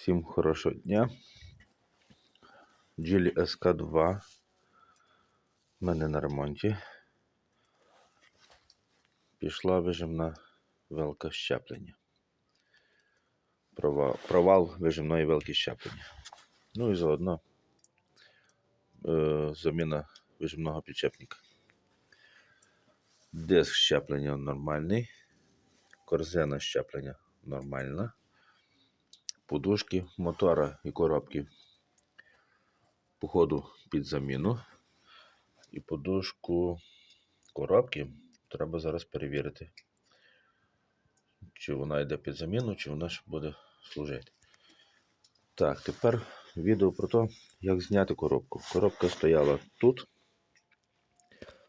Всім хорошого дня. Джилі СК2. У мене на ремонті. Пішла вижимна велка щеплення. Провал, провал вижимної велки щеплення. Ну і заодно е, заміна вижимного підчепника. Диск щеплення нормальний. Корзина щеплення нормальна подушки мотора і коробки походу під заміну. І подушку коробки треба зараз перевірити, чи вона йде під заміну, чи вона ще буде служити. Так, тепер відео про те, як зняти коробку. Коробка стояла тут.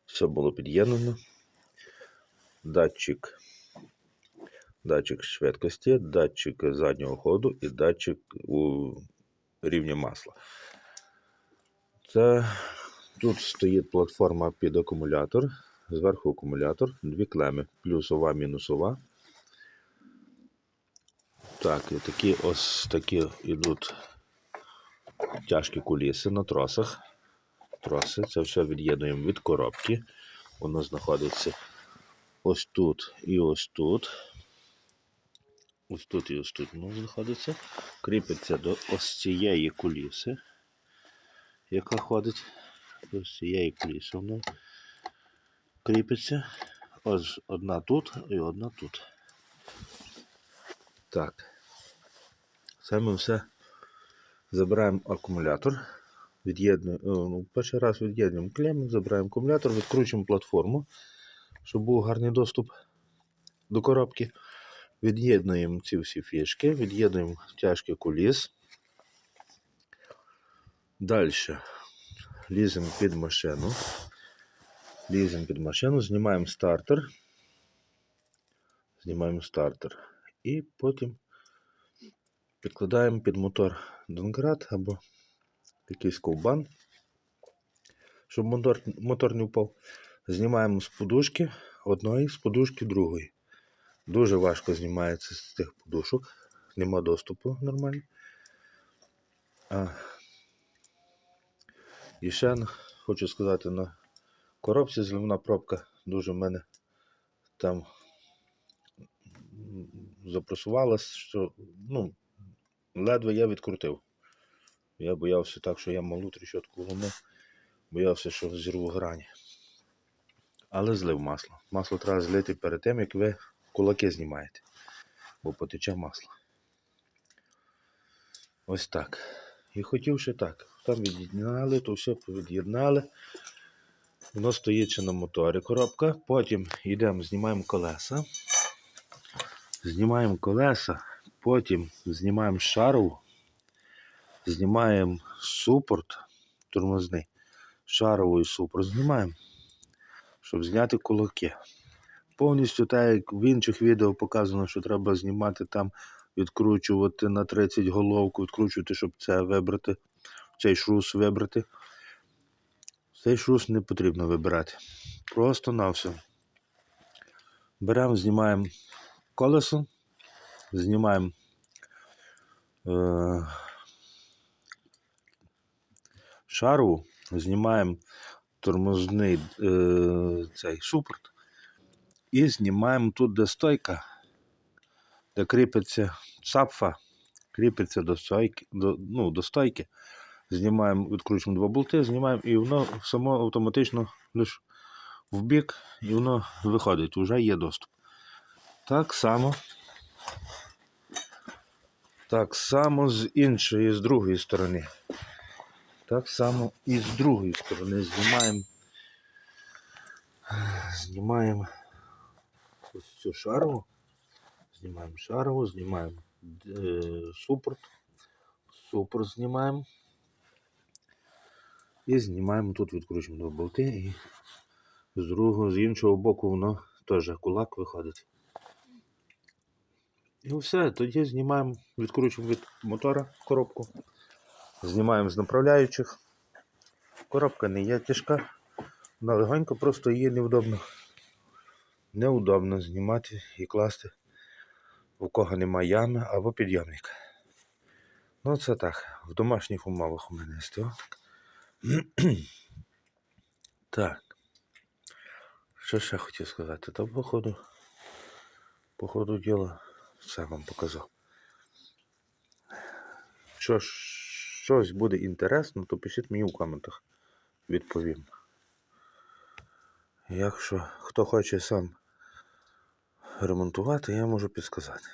Все було під'єднано. Датчик датчик швидкості, датчик заднього ходу і датчик у рівня масла. Це Тут стоїть платформа під акумулятор, зверху акумулятор, дві клеми, плюсова, мінусова. Так, і такі ось такі йдуть тяжкі куліси на тросах. Троси, це все від'єднуємо від коробки. Воно знаходиться ось тут і ось тут. Ось тут і ось тут воно знаходиться. Кріпиться до ось цієї куліси, яка ходить. Ось цієї куліси воно кріпиться. Ось одна тут і одна тут. Так. Це ми все забираємо акумулятор. Від'єднуємо, ну, перший раз від'єднуємо клемму, забираємо акумулятор, відкручуємо платформу, щоб був гарний доступ до коробки. Від'єднуємо ці всі фішки, від'єднуємо тяжкий куліс. Далі ліземо під машину. Ліземо під машину, знімаємо стартер. Знімаємо стартер. І потім підкладаємо під мотор Донград або якийсь ковбан, щоб мотор, мотор не впав. Знімаємо з подушки одної, з подушки другої. Дуже важко знімається з цих подушок, нема доступу нормально. А, І ще хочу сказати, на коробці зливна пробка дуже в мене там запросувалась, що ну, ледве я відкрутив. Я боявся так, що я малу тріщотку ломив, боявся, що зірву грані. Але злив масло. Масло треба злити перед тим, як ви кулаки знімаєте, бо потече масло. Ось так. І хотів ще так. Там від'єднали, то все від'єднали. Воно стоїть ще на моторі коробка. Потім йдемо, знімаємо колеса. Знімаємо колеса, потім знімаємо шару, знімаємо супорт тормозний, шаровий супорт знімаємо, щоб зняти кулаки. Повністю так, як в інших відео показано, що треба знімати там, відкручувати на 30 головку, відкручувати, щоб це вибрати, цей шрус вибрати. Цей шрус не потрібно вибирати. Просто на все. Беремо, знімаємо колесо, знімаємо е, шару, знімаємо тормозний е, цей супорт і знімаємо тут, де стойка, де кріпиться цапфа, кріпиться до стойки, до, ну, до стойки. Знімаємо, відкручуємо два болти, знімаємо і воно само автоматично лише в бік і воно виходить, вже є доступ. Так само. Так само з іншої, з другої сторони. Так само і з другої сторони знімаємо. Знімаємо ось цю шарову. Знімаємо шарову, знімаємо е, супорт. Супорт знімаємо. І знімаємо тут, відкручуємо два болти і з другого, з іншого боку воно теж кулак виходить. І все, тоді знімаємо, відкручуємо від мотора коробку, знімаємо з направляючих. Коробка не є тяжка, вона легонько, просто її невдобно. Неудобно знімати і класти, у кого немає ями або підйомника. Ну, це так. В домашніх умовах у мене СТО. Так. Що ще хотів сказати? Та походу, по ходу діла все вам показав. Що ж, щось буде інтересно, то пишіть мені у коментах. Відповім. Якщо хто хоче сам ремонтувати, я можу підсказати.